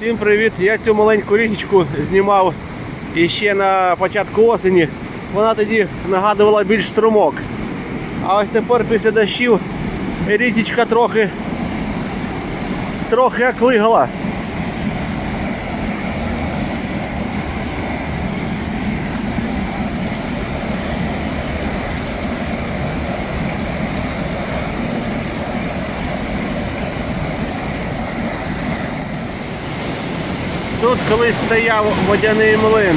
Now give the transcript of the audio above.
Всім привіт! Я цю маленьку річечку знімав іще на початку осені. Вона тоді нагадувала більш струмок. А ось тепер після дощів річечка трохи трохи оклигала. Тут колись стояв водяний млин.